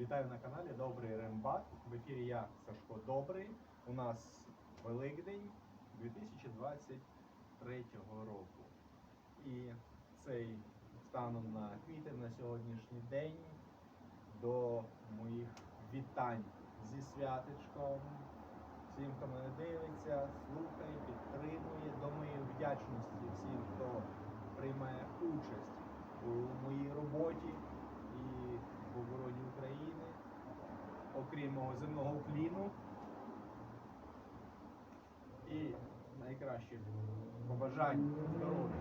Вітаю на каналі Добрий Рембат. В ефірі я Сашко Добрий. У нас Великдень 2023 року. І цей станом на квітень на сьогоднішній день до моїх вітань зі святочком. Всім, хто мене дивиться, слухає, підтримує, до моєї вдячності всім, хто приймає участь у моїй роботі і в обороні України, окрім земного кліну. І найкращих побажань, здоров'я,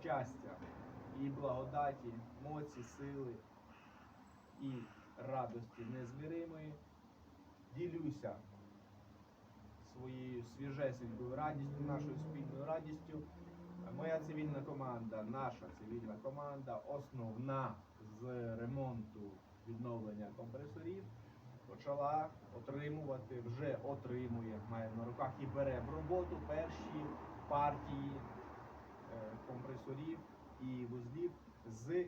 щастя і благодаті, моці, сили і радості незміримої. Ділюся своєю свіжесенькою радістю, нашою спільною радістю. Моя цивільна команда, наша цивільна команда, основна з ремонту відновлення компресорів, почала отримувати, вже отримує, має на руках і бере в роботу перші партії е, компресорів і вузлів з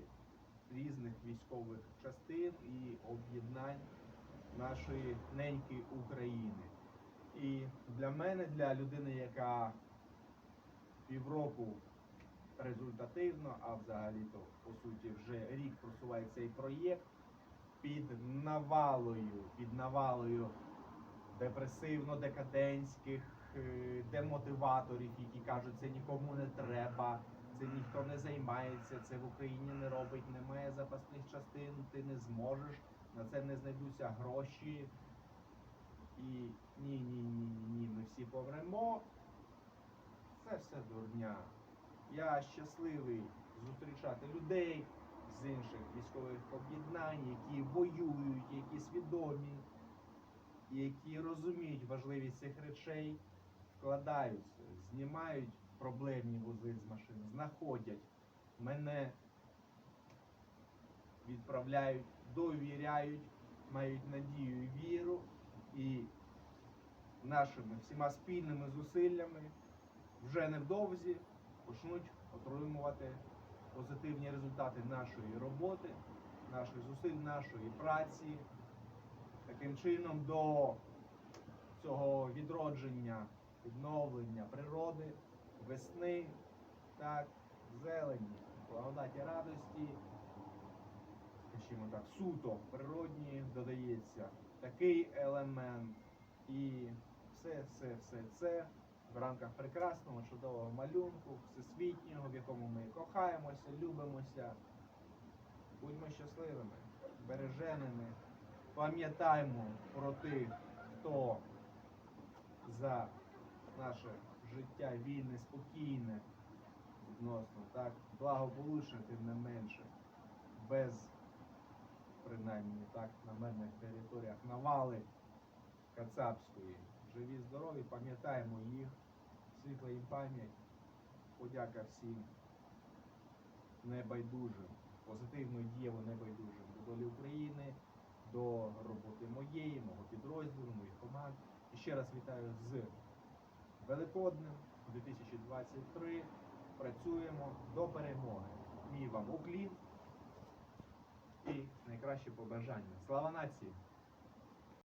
різних військових частин і об'єднань нашої неньки України. І для мене, для людини, яка півроку результативно, а взагалі-то по суті вже рік просуває цей проєкт під навалою, під навалою депресивно-декадентських е, демотиваторів, які кажуть, це нікому не треба, це ніхто не займається, це в Україні не робить, немає запасних частин, ти не зможеш, на це не знайдуться гроші. І ні, ні, ні, ні, ми всі помремо. Це все дурня. Я щасливий зустрічати людей з інших військових об'єднань, які воюють, які свідомі, які розуміють важливість цих речей, вкладаються, знімають проблемні вузи з машин, знаходять. Мене, відправляють, довіряють, мають надію і віру. І нашими всіма спільними зусиллями вже невдовзі почнуть отримувати позитивні результати нашої роботи, наших зусиль, нашої праці. Таким чином до цього відродження, відновлення природи, весни, так, зелені, благодаті радості, скажімо так, суто природні додається такий елемент. І все, все, все це в рамках прекрасного, чудового малюнку, всесвітнього, в якому ми кохаємося, любимося. Будьмо щасливими, береженими, пам'ятаймо про тих, хто за наше життя вільне, спокійне, відносно, так, благополучне, тим не менше, без принаймні так на мирних територіях навали Кацапської. Живі, здорові, пам'ятаємо їх, світла їм пам'ять, подяка всім небайдужим, позитивно і дієво небайдужим до долі України, до роботи моєї, мого підрозділу, моїх команд. І ще раз вітаю з Великоднем 2023. Працюємо до перемоги. Мій вам уклін і найкраще побажання. Слава нації!